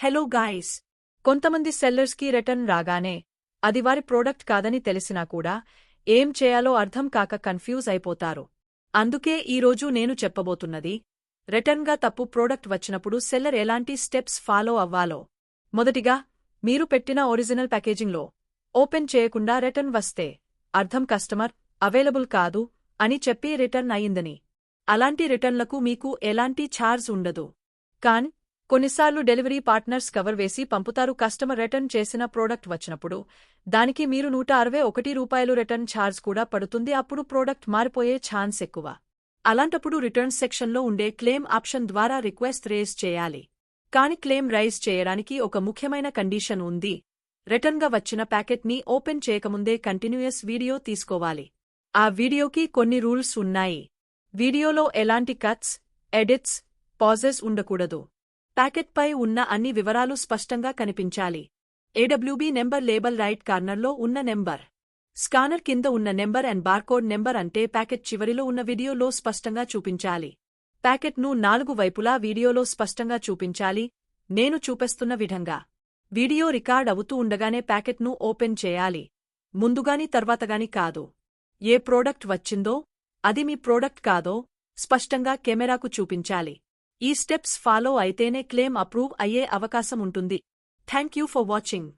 Hello guys కొంతమంది సెల్లర్స్కి return రాగానే అది వారి ప్రోడక్ట్ కాదని తెలిసినా కూడా ఏం చేయాలో అర్థం కాక కన్ఫ్యూజ్ అయిపోతారు. అందుకే ఈరోజు నేను చెప్పబోతున్నది రిటర్న్గా తప్పు ప్రోడక్ట్ వచ్చినప్పుడు సెల్లర్ ఎలాంటి స్టెప్స్ ఫాలో అవ్వాలో. మొదటిగా మీరు పెట్టిన ఒరిజినల్ ప్యాకేజింగ్లో ఓపెన్ చేయకుండా రిటర్న్ వస్తే అర్థం కస్టమర్ అవైలబుల్ కాదు అని చెప్పి రిటర్న్ అయిందని అలాంటి రిటర్న్లకు మీకు ఎలాంటి ఛార్జ్ ఉండదు. కాన్ కొన్నిసార్లు డెలివరీ పార్ట్నర్స్ కవర్ వేసి పంపుతారు. కస్టమర్ రిటర్న్ చేసిన ప్రోడక్ట్ వచ్చినప్పుడు దానికి మీరు నూట అరవై ఒకటి రూపాయలు రిటర్న్ ఛార్జ్ కూడా పడుతుంది. అప్పుడు ప్రోడక్ట్ మారిపోయే ఛాన్స్ ఎక్కువ. అలాంటప్పుడు రిటర్న్ సెక్షన్లో ఉండే క్లెయిమ్ ఆప్షన్ ద్వారా రిక్వెస్ట్ రేజ్ చేయాలి. కాని క్లెయిమ్ రైజ్ చేయడానికి ఒక ముఖ్యమైన కండిషన్ ఉంది. రిటర్న్గా వచ్చిన ప్యాకెట్ని ఓపెన్ చేయకముందే కంటిన్యూయస్ వీడియో తీసుకోవాలి. ఆ వీడియోకి కొన్ని రూల్స్ ఉన్నాయి. వీడియోలో ఎలాంటి కట్స్ ఎడిట్స్ పాజెస్ ఉండకూడదు. ప్యాకెట్పై ఉన్న అన్ని వివరాలు స్పష్టంగా కనిపించాలి. ఏడబ్ల్యూబీ నెంబర్ లేబల్ రైట్ కార్నర్లో ఉన్న నెంబర్. స్కానర్ కింద ఉన్న నెంబర్ అండ్ బార్కోడ్ నెంబర్ అంటే ప్యాకెట్ చివరిలో ఉన్న వీడియోలో స్పష్టంగా చూపించాలి. ప్యాకెట్ను నాలుగు వైపులా వీడియోలో స్పష్టంగా చూపించాలి. నేను చూపిస్తున్న విధంగా. వీడియో రికార్డ్ అవుతూ ఉండగానే ప్యాకెట్ను ఓపెన్ చేయాలి. ముందుగాని తర్వాతగాని కాదు. ఏ ప్రోడక్ట్ వచ్చిందో అది మీ ప్రోడక్ట్ కాదో స్పష్టంగా కెమెరాకు చూపించాలి. ఈ స్టెప్స్ ఫాలో అయితేనే క్లెయిమ్ అప్రూవ్ అయ్యే అవకాశం ఉంటుంది. Thank you for watching.